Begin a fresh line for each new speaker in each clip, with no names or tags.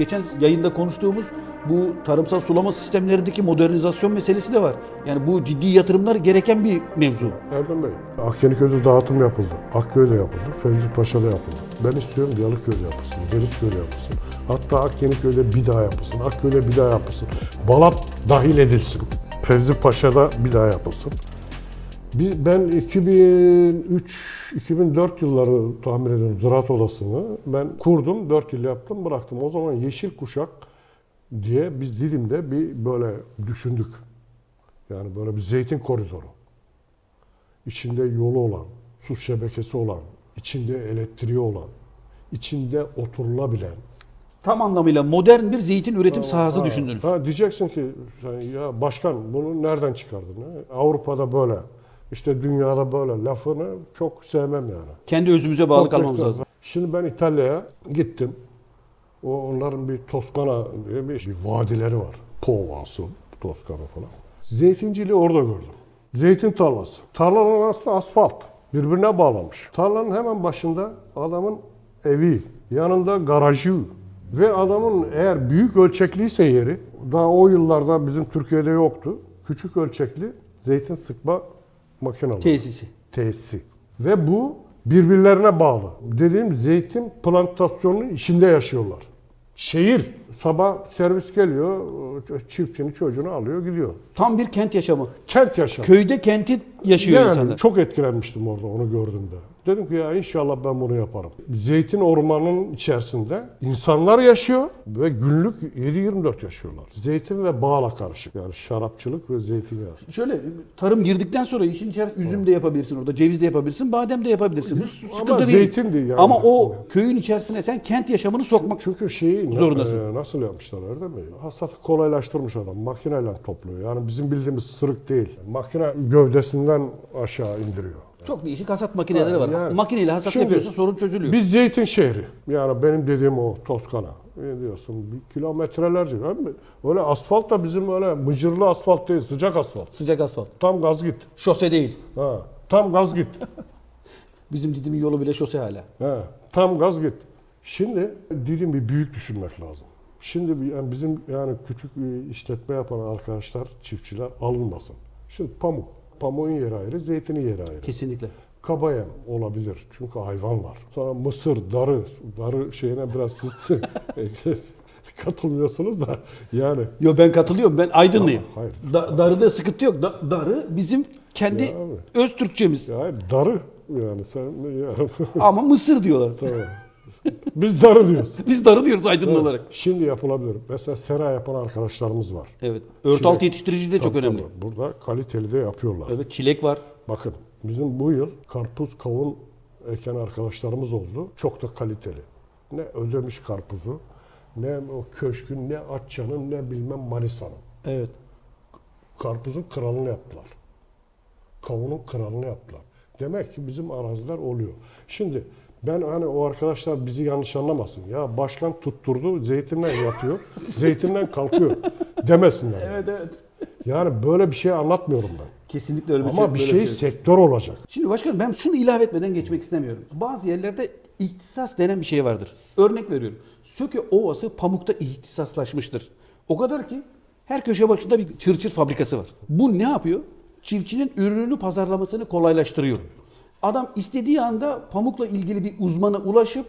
geçen yayında konuştuğumuz bu tarımsal sulama sistemlerindeki modernizasyon meselesi de var. Yani bu ciddi yatırımlar gereken bir mevzu.
Erdem Bey, Akyeniköy'de dağıtım yapıldı. Akköy'de yapıldı. Fevzi Paşa'da yapıldı. Ben istiyorum Yalıköy'de yapılsın, Denizköy'de yapılsın. Hatta Akyeniköy'de bir daha yapılsın, Akköy'de bir daha yapılsın. Balat dahil edilsin. Fevzi Paşa'da bir daha yapılsın. Bir, ben 2003-2004 yılları tahmin ediyorum Ziraat Odası'nı. Ben kurdum, 4 yıl yaptım, bıraktım. O zaman Yeşil Kuşak diye biz Didim'de bir böyle düşündük. Yani böyle bir zeytin koridoru içinde yolu olan, su şebekesi olan, içinde elektriği olan, içinde oturulabilen.
Tam anlamıyla modern bir zeytin üretim sahası
Ha,
düşündünüz.
Ha, diyeceksin ki sen, ya başkan bunu nereden çıkardın? ha? Avrupa'da böyle, işte dünyada böyle lafını çok sevmem yani.
Kendi özümüze bağlı kalmamız lazım.
Şimdi ben İtalya'ya gittim. O onların bir Toskana diye bir, bir vadileri var. Provence, Toskana falan. Zeytinciliği orada gördüm. Zeytin tarlası. Tarlanın aslında asfalt. Birbirine bağlamış. Tarlanın hemen başında adamın evi, yanında garajı ve adamın eğer büyük ölçekliyse yeri, daha o yıllarda bizim Türkiye'de yoktu. Küçük ölçekli zeytin sıkma makineleri
Tesisi.
tesisi. Ve bu birbirlerine bağlı. Dediğim zeytin plantasyonunun içinde yaşıyorlar. Şehir. Sabah servis geliyor, çiftçinin çocuğunu alıyor gidiyor.
Tam bir kent yaşamı.
Kent yaşamı.
Köyde kenti yaşıyor
yani
insanlar.
çok etkilenmiştim orada onu gördüğümde. Dedim ki ya inşallah ben bunu yaparım. Zeytin ormanının içerisinde insanlar yaşıyor ve günlük 7-24 yaşıyorlar. Zeytin ve bağla karışık yani şarapçılık ve zeytinyağı.
Şöyle tarım girdikten sonra işin içerisinde üzüm de yapabilirsin orada, ceviz de yapabilirsin, badem de yapabilirsin. Bu sıkıntı
Ama
değil.
zeytin değil yani.
Ama o köyün içerisine sen kent yaşamını sokmak
Çünkü şeyi
Zorundasın.
e, nasıl yapmışlar öyle mi? Hasatı kolaylaştırmış adam. Makineyle topluyor. Yani bizim bildiğimiz sırık değil. Makine gövdesinden aşağı indiriyor.
Çok değişik hasat makineleri var.
Yani-
Makineyle hasat
Şimdi-
yapıyorsa sorun çözülüyor.
Biz zeytin şehri. Yani benim dediğim o Toskana. Ne diyorsun? Bir kilometrelerce. Öyle, öyle asfalt da bizim öyle mıcırlı asfalt değil. Sıcak asfalt.
Sıcak asfalt.
Tam gaz git.
Şose değil.
Ha, tam gaz git.
Bizim Didim'in yolu bile şose hala.
He, tam gaz git. Şimdi dedim bir büyük düşünmek lazım. Şimdi yani bizim yani küçük işletme yapan arkadaşlar, çiftçiler alınmasın. Şimdi pamuk. Pamuğun yeri ayrı, zeytinin yeri ayrı.
Kesinlikle.
Kabayem olabilir çünkü hayvan var. Sonra mısır, darı, darı şeyine biraz siz katılmıyorsunuz da yani
Yo ben katılıyorum. Ben Aydınlıyım.
Hayır.
Da, darıda sıkıntı yok. Da- darı bizim kendi öz Türkçemiz.
ya darı yani sen yani,
Ama Mısır diyorlar.
tamam. Biz darı diyoruz.
Biz darı diyoruz Aydınlı olarak.
Şimdi yapılabilir. Mesela sera yapan arkadaşlarımız var.
Evet. Örtü
Çilek.
yetiştirici de çok
Tabii,
önemli.
tabii. Burada kaliteli de yapıyorlar.
Evet çilek var.
Bakın bizim bu yıl karpuz kavun eken arkadaşlarımız oldu. Çok da kaliteli. Ne ödemiş karpuzu, ne o köşkün, ne Atça'nın, ne bilmem Manisa'nın.
Evet.
Karpuzun kralını yaptılar. Kavunun kralını yaptılar. Demek ki bizim araziler oluyor. Şimdi ben hani o arkadaşlar bizi yanlış anlamasın. Ya başkan tutturdu, zeytinden yapıyor, zeytinden kalkıyor demesinler.
Evet evet.
Yani böyle bir şey anlatmıyorum ben.
Kesinlikle öyle bir
Ama
şey.
bir
böyle
şey sektör olacak.
Şimdi başkanım ben şunu ilave etmeden geçmek istemiyorum. Bazı yerlerde ihtisas denen bir şey vardır. Örnek veriyorum. Söke Ovası pamukta ihtisaslaşmıştır. O kadar ki her köşe başında bir çırçır fabrikası var. Bu ne yapıyor? Çiftçinin ürününü pazarlamasını kolaylaştırıyor. Adam istediği anda pamukla ilgili bir uzmana ulaşıp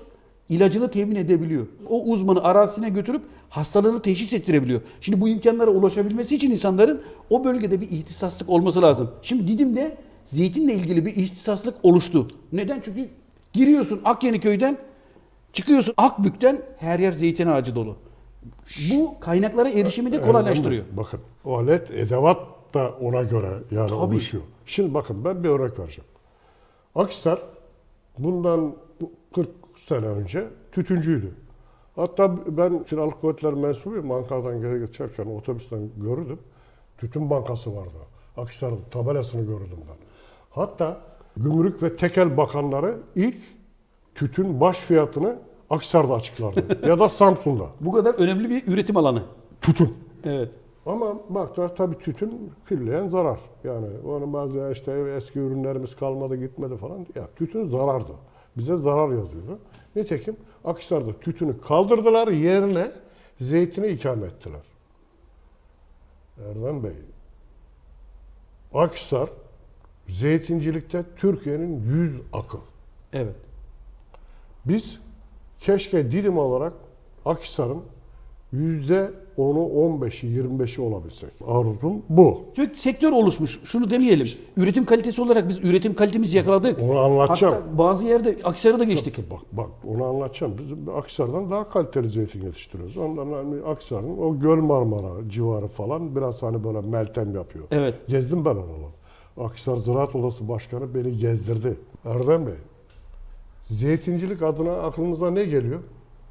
ilacını temin edebiliyor. O uzmanı arazisine götürüp hastalığını teşhis ettirebiliyor. Şimdi bu imkanlara ulaşabilmesi için insanların o bölgede bir ihtisaslık olması lazım. Şimdi Didim'de zeytinle ilgili bir ihtisaslık oluştu. Neden? Çünkü giriyorsun Akyeniköy'den, çıkıyorsun Akbük'ten her yer zeytin ağacı dolu. Bu kaynaklara erişimi de kolaylaştırıyor.
Bakın o alet edevat da ona göre yani
Tabii.
oluşuyor. Şimdi bakın ben bir örnek vereceğim. Akhisar bundan 40 sene önce tütüncüydü. Hatta ben Silahlı Kuvvetler mensubuyum. Ankara'dan geri geçerken otobüsten gördüm. Tütün bankası vardı. Akhisar'ın tabelasını gördüm ben. Hatta Gümrük ve Tekel Bakanları ilk tütün baş fiyatını Akhisar'da açıklardı. ya da Samsun'da.
Bu kadar önemli bir üretim alanı.
Tütün.
Evet.
Ama baktılar tabii tütün külleyen zarar. Yani onun bazı işte eski ürünlerimiz kalmadı gitmedi falan. Ya tütün zarardı. Bize zarar yazıyordu. Nitekim Akhisar'da tütünü kaldırdılar yerine zeytini ikame ettiler. Erdem Bey, Akhisar zeytincilikte Türkiye'nin yüz akıl.
Evet.
Biz keşke Didim olarak Akhisar'ın yüzde 10'u 15'i 25'i olabilsek. Arzum bu.
Çünkü sektör oluşmuş. Şunu demeyelim. Üretim kalitesi olarak biz üretim kalitemizi yakaladık.
Onu anlatacağım.
Hatta bazı yerde Akhisar'a da geçtik.
Bak bak onu anlatacağım. Biz Akhisar'dan daha kaliteli zeytin yetiştiriyoruz. Ondan hani Akhisar'ın o Göl Marmara civarı falan biraz hani böyle meltem yapıyor.
Evet.
Gezdim ben oraları. Akhisar Ziraat Odası Başkanı beni gezdirdi. Erdem Bey, zeytincilik adına aklınıza ne geliyor?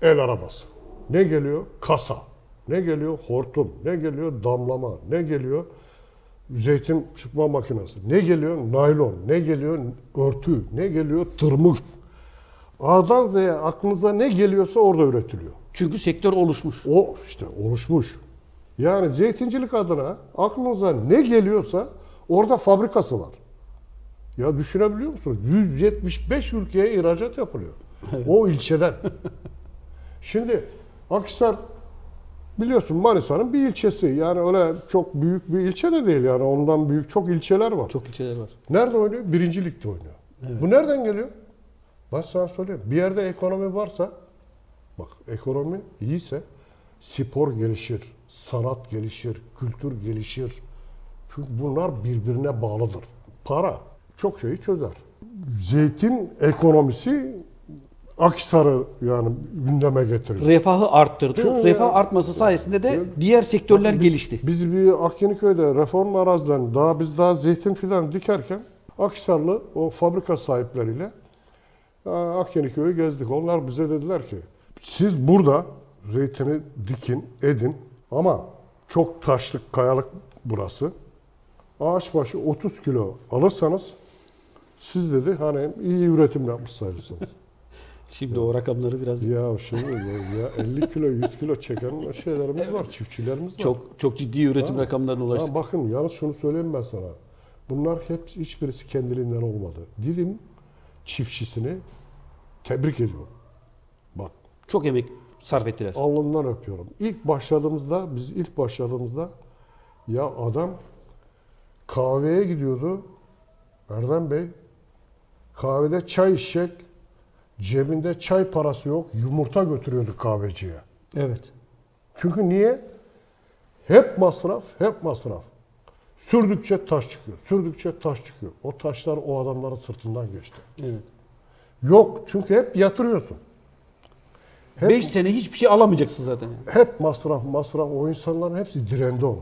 El arabası. Ne geliyor? Kasa. Ne geliyor? Hortum. Ne geliyor? Damlama. Ne geliyor? Zeytin çıkma makinesi. Ne geliyor? Naylon. Ne geliyor? Örtü. Ne geliyor? Tırmık. A'dan Z'ye aklınıza ne geliyorsa orada üretiliyor.
Çünkü sektör oluşmuş.
O işte oluşmuş. Yani zeytincilik adına aklınıza ne geliyorsa orada fabrikası var. Ya düşünebiliyor musunuz? 175 ülkeye ihracat yapılıyor. O ilçeden. Şimdi Akhisar biliyorsun Manisa'nın bir ilçesi. Yani öyle çok büyük bir ilçe de değil yani ondan büyük çok ilçeler var.
Çok ilçeler var.
Nerede oynuyor? Birinci ligde oynuyor. Bu nereden geliyor? Ben sana söyleyeyim. Bir yerde ekonomi varsa, bak ekonomi iyiyse spor gelişir, sanat gelişir, kültür gelişir. Çünkü bunlar birbirine bağlıdır. Para çok şeyi çözer. Zeytin ekonomisi Akhisar'ı yani gündeme getiriyor.
Refahı arttırdı.
Çünkü
Refah
ya-
artması sayesinde de
Ya-
diğer sektörler
Biz-
gelişti.
Biz bir Akyeniköy'de reform araziden daha biz daha zeytin filan dikerken Akhisarlı o fabrika sahipleriyle Akyeniköy'ü gezdik. Onlar bize dediler ki siz burada zeytini dikin, edin ama çok taşlık, kayalık burası. Ağaç başı 30 kilo alırsanız siz dedi hani iyi üretim yapmış sayılırsınız.
Şimdi o rakamları biraz
ya şimdi ya 50 kilo 100 kilo çeken şeylerimiz var, çiftçilerimiz var.
çok çok ciddi üretim
Ha.
rakamlarına ulaştık.
Ha, bakın yalnız şunu söyleyeyim ben sana. Bunlar hep hiçbirisi kendiliğinden olmadı. Dilim çiftçisini tebrik ediyorum. Bak
Çok emek sarf ettiler.
alnından öpüyorum. İlk başladığımızda biz ilk başladığımızda ya adam kahveye gidiyordu. Erdem Bey kahvede çay içecek. Cebinde çay parası yok. Yumurta götürüyordu kahveciye.
Evet.
Çünkü niye? Hep masraf, hep masraf. Sürdükçe taş çıkıyor, sürdükçe taş çıkıyor. O taşlar o adamların sırtından geçti.
Evet.
Yok çünkü hep yatırıyorsun. Hep,
5 sene hiçbir şey alamayacaksın zaten. yani.
hep masraf, masraf. O insanların hepsi direndi ona.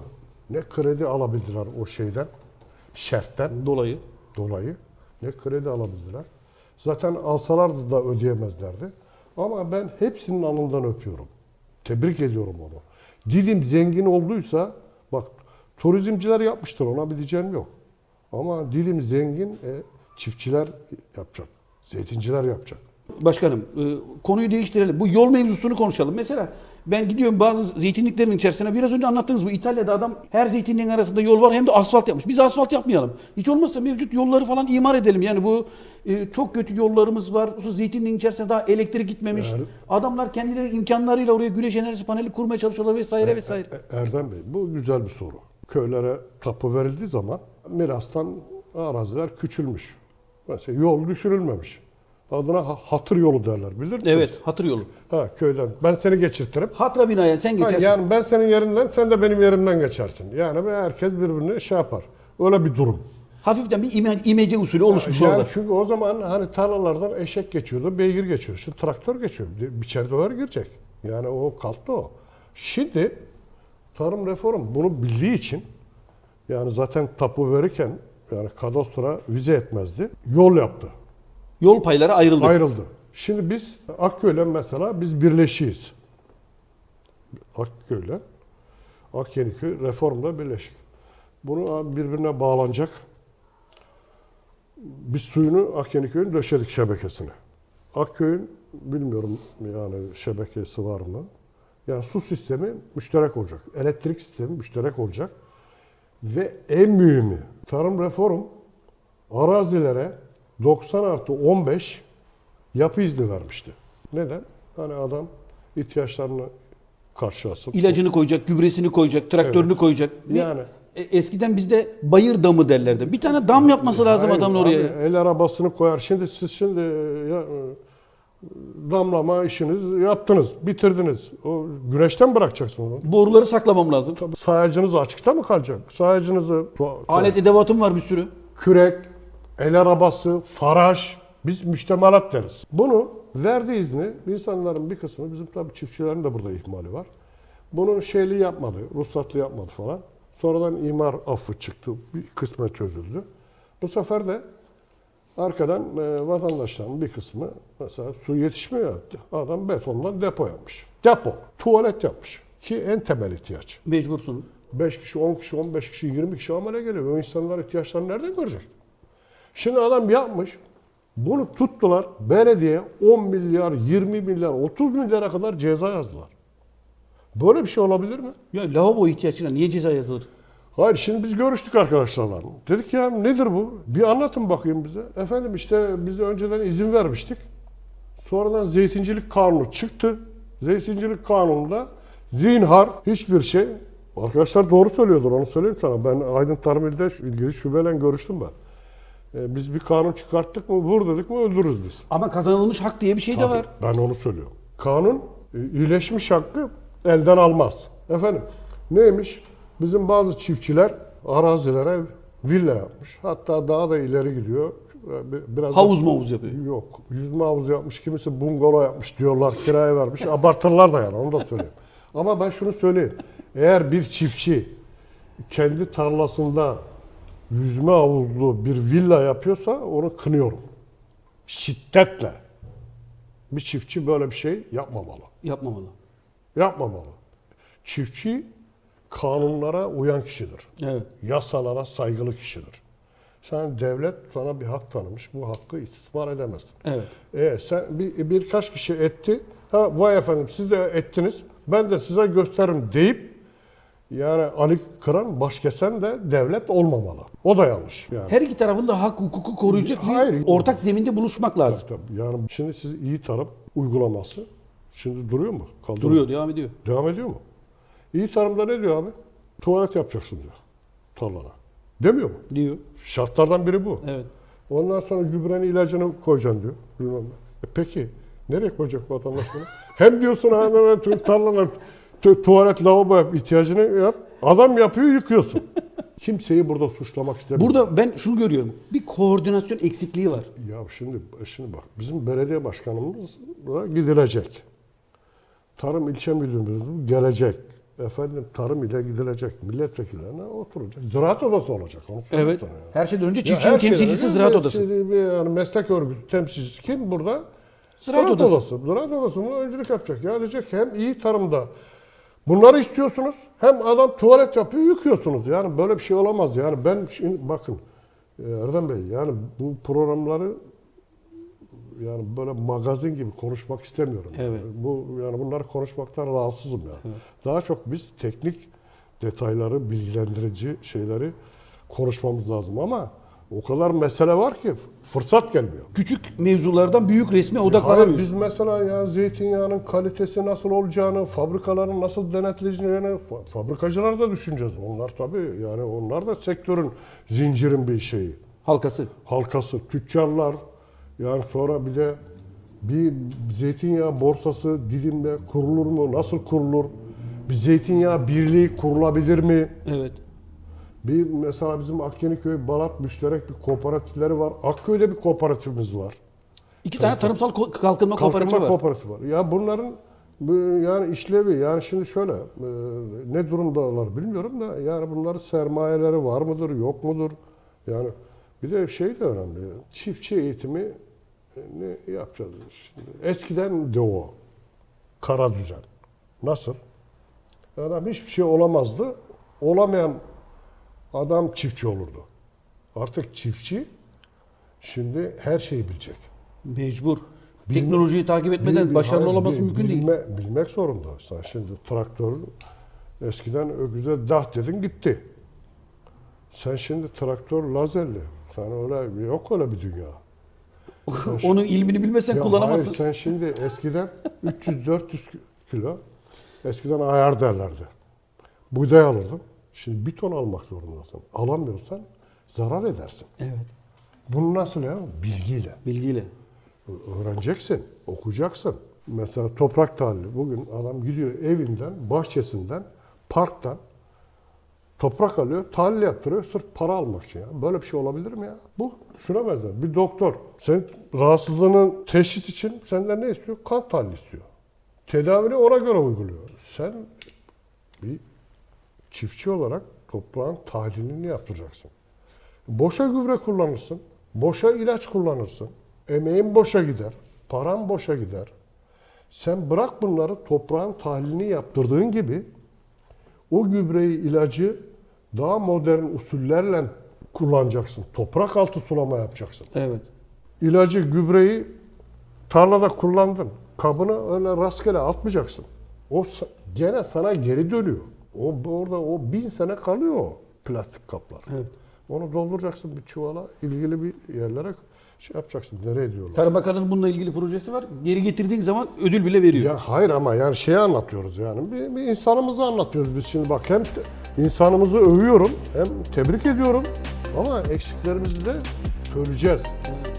Ne kredi alabildiler o şeyden, şertten
Dolayı.
dolayı. Ne kredi alabildiler. Zaten alsalardı da ödeyemezlerdi. Ama ben hepsinin alnından öpüyorum. Tebrik ediyorum onu. Dilim zengin olduysa, bak turizmciler yapmıştır ona bir diyeceğim yok. Ama dilim zengin, e, çiftçiler yapacak. Zeytinciler yapacak.
Başkanım e, konuyu değiştirelim. Bu yol mevzusunu konuşalım. Mesela ben gidiyorum bazı zeytinliklerin içerisine. Biraz önce anlattığınız bu İtalya'da adam her zeytinliğin arasında yol var hem de asfalt yapmış. Biz asfalt yapmayalım. Hiç olmazsa mevcut yolları falan imar edelim. Yani bu e, çok kötü yollarımız var. Bu zeytinliğin içerisine daha elektrik gitmemiş.
Yani-
Adamlar kendileri imkanlarıyla oraya güneş enerjisi paneli kurmaya çalışıyorlar vesaire vesaire.
E- Erdem Bey bu güzel bir soru. Köylere tapu verildiği zaman mirastan araziler küçülmüş. Mesela yol düşürülmemiş. Adına ha- hatır yolu derler bilir misiniz?
Evet, hatır yolu.
Ha köyden. Ben seni geçirtirim.
Hatıra binaya sen
Ha,
geçersin.
yani ben senin yerinden, sen de benim yerimden geçersin. Yani ve herkes birbirini şey yapar. Öyle bir durum.
Hafiften bir ime, imece usulü oluşmuş
yani
orada.
çünkü o zaman hani tarlalardan eşek geçiyordu, beygir geçiyor. Şimdi traktör geçiyor. Bir doğru girecek. Yani o kalktı o. Şimdi tarım reform bunu bildiği için yani zaten tapu verirken yani kadastra vize etmezdi. Yol yaptı.
Yol payları ayrıldı.
Ayrıldı. Şimdi biz Akköy'le mesela biz birleşiyiz. Akköy'le Akyeniköy reformla birleşik. Bunu birbirine bağlanacak. Biz suyunu Akyeniköy'ün döşedik şebekesine. Akköy'ün bilmiyorum yani şebekesi var mı? Yani su sistemi müşterek olacak. Elektrik sistemi müşterek olacak. Ve en mühimi tarım reform arazilere 90 artı 15 yapı izni vermişti. Neden? Hani adam ihtiyaçlarını karşılasın.
İlacını koyacak, gübresini koyacak, traktörünü koyacak. Bir-
Yani.
e, eskiden bizde bayır damı derlerdi. Bir tane dam yapması lazım
Hayır,
adamın
abi,
oraya.
El arabasını koyar. Şimdi siz şimdi e, ya, e, damlama işiniz yaptınız, bitirdiniz. O güneşten bırakacaksın onu.
Boruları saklamam lazım.
Tabii sayacınız açıkta mı kalacak? Sayacınızı
Alet edevatım var bir sürü.
kürek, el arabası, faraj biz müştemalat deriz. Bunu verdi izni insanların bir kısmı bizim tabii çiftçilerin de burada ihmali var. Bunu şeyli yapmadı, ruhsatlı yapmadı falan. Sonradan imar affı çıktı, bir kısmı çözüldü. Bu sefer de arkadan e, vatandaşların bir kısmı mesela su yetişmiyor ya, adam betondan depo yapmış. Depo, tuvalet yapmış ki en temel ihtiyaç.
Mecbursun.
5 kişi, 10 kişi, 15 kişi, 20 kişi amele geliyor. O insanlar ihtiyaçlarını nereden görecek? Şimdi adam yapmış. Bunu tuttular. Belediye 10 milyar, 20 milyar, 30 milyara kadar ceza yazdılar. Böyle bir şey olabilir mi?
Ya lavabo ihtiyaçına niye ceza yazılır?
Hayır şimdi biz görüştük arkadaşlarla. Dedik ya nedir bu? Bir anlatın bakayım bize. Efendim işte biz önceden izin vermiştik. Sonradan zeytincilik kanunu çıktı. Zeytincilik kanununda zinhar hiçbir şey. Arkadaşlar doğru söylüyordur onu söyleyeyim sana. Ben Aydın Tarım İl'de şu- ilgili şubeyle görüştüm ben. E, biz bir kanun çıkarttık mı vur dedik mi öldürürüz biz.
Ama kazanılmış hak diye bir şey de
Tabii,
var.
Ben onu söylüyorum. Kanun e, iyileşmiş hakkı elden almaz. Efendim neymiş? Bizim bazı çiftçiler arazilere villa yapmış. Hatta daha da ileri gidiyor. Bi- Biraz da-
Havuz mavuz yapıyor.
Yok. Yüzme havuzu yapmış. Kimisi bungalov yapmış diyorlar. Kiraya vermiş. Abartırlar da yani onu da söyleyeyim. Ama ben şunu söyleyeyim. Eğer bir çiftçi kendi tarlasında yüzme havuzlu bir villa yapıyorsa onu kınıyorum. Şiddetle. Bir çiftçi böyle bir şey yapmamalı.
Yapmamalı.
Yapmamalı. Çiftçi kanunlara uyan kişidir.
Evet.
Yasalara saygılı kişidir. Sen devlet sana bir hak tanımış. Bu hakkı istismar edemezsin.
Evet.
E, sen bir, birkaç kişi etti. Ha vay efendim siz de ettiniz. Ben de size gösteririm deyip yani Ali Kıran baş kesen de devlet olmamalı. O da yanlış. Yani.
Her iki tarafın da hak hukuku koruyacak bir
Hayır.
ortak zeminde buluşmak lazım.
Tabii, yani şimdi siz iyi tarım uygulaması şimdi duruyor mu? Kaldı mı?
Duruyor, devam ediyor.
Devam ediyor mu? İyi tarımda ne diyor abi? Tuvalet yapacaksın diyor tarlana. Demiyor mu?
Diyor.
Şartlardan biri bu.
Evet.
Ondan sonra gübrenin ilacını koyacaksın diyor. Bilmem. E peki nereye koyacak vatandaş bunu? Hem diyorsun hemen tu- tuvalet lavabo ihtiyacını yap. Adam yapıyor yıkıyorsun. Kimseyi burada suçlamak istemiyorum.
Burada ben şunu görüyorum. Bir koordinasyon eksikliği var.
Ya şimdi şimdi bak bizim belediye başkanımız gidilecek. Tarım ilçe müdürümüz gelecek. Efendim tarım ile gidilecek. Milletvekillerine oturacak. Ziraat odası olacak. Onu
Evet.
sana ya.
Her şeyden önce
Ya
çiftçinin
şeyden
temsilcisi
önce
ziraat odası.
bir Yani meslek örgütü temsilcisi kim burada?
Ziraat odası.
Ziraat odası bunu öncülük yapacak. Ya diyecek hem iyi tarımda bunları istiyorsunuz hem adam tuvalet yapıyor yıkıyorsunuz. Yani böyle bir şey olamaz. Yani ben şimdi bakın e, Erdem Bey yani bu programları yani böyle magazin gibi konuşmak istemiyorum. Yani.
Evet.
Bu yani bunları konuşmaktan rahatsızım yani. Daha çok biz teknik detayları, bilgilendirici şeyleri konuşmamız lazım ama o kadar mesele var ki fırsat gelmiyor.
Küçük mevzulardan büyük resme odaklanamıyoruz.
biz mesela ya zeytinyağının kalitesi nasıl olacağını, fabrikaların nasıl denetleyeceğini fa- fabrikacılar da düşüneceğiz. Onlar tabii yani onlar da sektörün zincirin bir şeyi.
Halkası.
Halkası, tüccarlar yani sonra bir de bir zeytinyağı borsası dilimde kurulur mu? Nasıl kurulur? Bir zeytinyağı birliği kurulabilir mi?
Evet.
Bir mesela bizim Akkeniköy Balat müşterek bir kooperatifleri var. Akköy'de bir kooperatifimiz var.
İki tane tarımsal ko- kalkınma kooperatifi var.
kooperatifi var. Ya bunların bu yani işlevi yani şimdi şöyle e, ne durumdalar bilmiyorum da yani bunların sermayeleri var mıdır yok mudur? Yani bir de şey de önemli. Çiftçi eğitimi e, ne yapacağız şimdi? Eskiden de o. Kara düzen. Nasıl? Adam hiçbir şey olamazdı. Olamayan adam çiftçi olurdu. Artık çiftçi şimdi her şeyi bilecek.
Mecbur. Teknolojiyi takip etmeden
Bil-
başarılı
hayır,
olması
bil-
mümkün değil.
bilme- Bilmek zorunda. Sen şimdi traktör eskiden öküze dah dedin gitti. Sen şimdi traktör lazerli. Sen öyle yok öyle bir dünya.
Onun ilmini bilmesen
Ya
kullanamazsın.
hayır, sen şimdi eskiden 300-400 kilo eskiden ayar derlerdi. Buğday alırdım. Şimdi bir ton almak zorundasın. Alamıyorsan zarar edersin.
Evet.
Bunu nasıl ya? Bilgiyle.
Bilgiyle.
Öğreneceksin, okuyacaksın. Mesela toprak tahlili. Bugün adam gidiyor evinden, bahçesinden, parktan toprak alıyor, tahlil yaptırıyor sırf para almak için. Ya. Böyle bir şey olabilir mi ya? Bu şuna benzer. Bir doktor, sen rahatsızlığının teşhis için senden ne istiyor? Kan tahlili istiyor. Tedavini ona göre uyguluyor. Sen bir çiftçi olarak toprağın tahlilini yaptıracaksın. Boşa gübre kullanırsın. Boşa ilaç kullanırsın. Emeğin boşa gider. Paran boşa gider. Sen bırak bunları toprağın tahlilini yaptırdığın gibi o gübreyi, ilacı daha modern usullerle kullanacaksın. Toprak altı sulama yapacaksın.
Evet.
İlacı, gübreyi tarlada kullandın. Kabını öyle rastgele atmayacaksın. O gene sana geri dönüyor. O orada o bin sene kalıyor o plastik kaplar.
Evet.
Onu dolduracaksın bir çuvala, ilgili bir yerlere şey yapacaksın. Nereye diyorlar?
Tarım Bakanı'nın bununla ilgili projesi var. Geri getirdiğin zaman ödül bile veriyor.
Ya hayır ama yani şeyi anlatıyoruz yani. Bir, bir insanımızı anlatıyoruz biz şimdi bak hem insanımızı övüyorum hem tebrik ediyorum ama eksiklerimizi de söyleyeceğiz.
Evet.